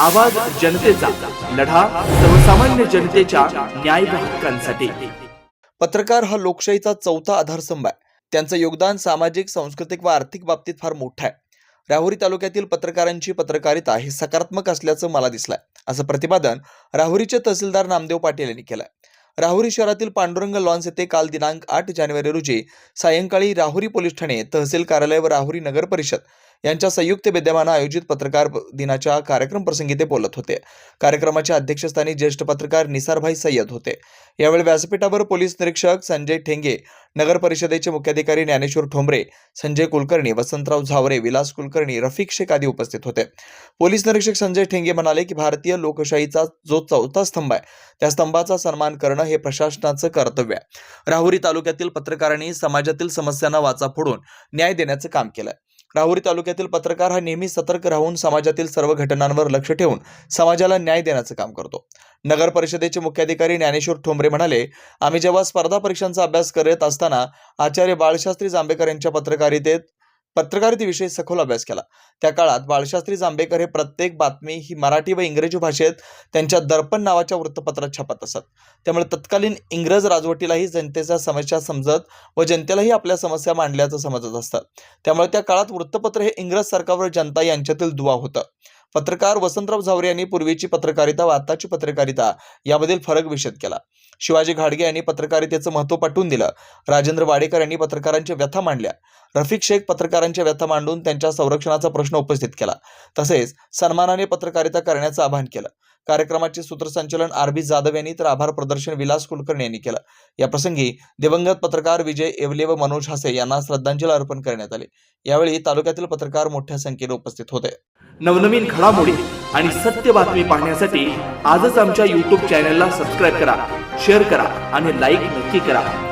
आवाज जनतेचा लढा सर्वसामान्य जनतेच्या न्याय हक्कांसाठी. पत्रकार हा लोकशाहीचा चौथा आधारस्तंभ आहे. त्यांचं योगदान सामाजिक सांस्कृतिक व आर्थिक बाबतीत फार मोठं आहे. राहुरी तालुक्यातील पत्रकारांची पत्रकारिता ही सकारात्मक असल्याचं मला दिसलंय. असं प्रतिपादन राहुरीचे तहसीलदार नामदेव पाटील यांनी केलंय. राहुरी शहरातील पांडुरंग लॉन्स येथे काल दिनांक आठ जानेवारी रोजी सायंकाळी राहुरी पोलीस ठाणे तहसील कार्यालय व राहुरी नगर परिषद यांच्या संयुक्त विद्यमानं आयोजित पत्रकार दिनाच्या कार्यक्रम प्रसंगी ते बोलत होते. कार्यक्रमाच्या अध्यक्षस्थानी ज्येष्ठ पत्रकार निसारभाई सय्यद होते. यावेळी व्यासपीठावर पोलीस निरीक्षक संजय ठेंगे नगर परिषदेचे मुख्याधिकारी ज्ञानेश्वर ठोंबरे संजय कुलकर्णी वसंतराव झावरे विलास कुलकर्णी रफिक शेख आदी उपस्थित होते. पोलीस निरीक्षक संजय ठेंगे म्हणाले की भारतीय लोकशाहीचा जो चौथा स्तंभ आहे त्या स्तंभाचा सन्मान करणं हे प्रशासनाचं कर्तव्य आहे. राहुरी तालुक्यातील पत्रकारांनी समाजातील समस्यांना वाचा फोडून न्याय देण्याचं काम केलंय. राहुरी तालुक्यातील पत्रकार हा नेहमी सतर्क राहून समाजातील सर्व घटनांवर लक्ष ठेवून समाजाला न्याय देण्याचं काम करतो. नगर परिषदेचे मुख्याधिकारी ज्ञानेश्वर ठोंबरे म्हणाले आम्ही जेव्हा स्पर्धा परीक्षांचा अभ्यास करत असताना आचार्य बाळशास्त्री जांभेकर यांच्या पत्रकारितेत पत्रकारितेविषयी सखोल अभ्यास केला. त्या काळात बाळशास्त्री जांभेकर हे प्रत्येक बातमी ही मराठी व इंग्रजी भाषेत त्यांच्या दर्पण नावाच्या वृत्तपत्रात छापत असत. त्यामुळे तत्कालीन इंग्रज राजवटीलाही जनतेच्या समस्या समजत व जनतेलाही आपल्या समस्या मांडल्याचं समजत असतं. त्यामुळे त्या काळात वृत्तपत्र हे इंग्रज सरकारवर जनता यांच्यातील दुवा होतं. पत्रकार वसंतराव झावरे यांनी पूर्वीची पत्रकारिता व आताची पत्रकारिता यामधील फरक विषद केला. शिवाजी घाडगे यांनी पत्रकारितेचं महत्त्व पटवून दिलं. राजेंद्र वाडेकर यांनी पत्रकारांच्या व्यथा मांडल्या. रफिक शेख पत्रकारांच्या व्यथा मांडून त्यांच्या संरक्षणाचा प्रश्न उपस्थित केला. तसेच सन्मानाने पत्रकारिता करण्याचं आवाहन केलं. कार्यक्रमाचे सूत्रसंचलन आर बी जाधव यांनी तर आभार प्रदर्शन विलास कुलकर्णी यांनी केलं. या प्रसंगी दिवंगत पत्रकार विजय येवले व मनोज हासे यांना श्रद्धांजली अर्पण करण्यात आली. यावेळी तालुक्यातील पत्रकार मोठ्या संख्येने उपस्थित होते. नवनवीन घडामोडी आणि सत्य बातमी पाहण्यासाठी आजच आमच्या यूट्यूब चॅनलला सबस्क्राईब करा शेअर करा आणि लाईक नक्की करा.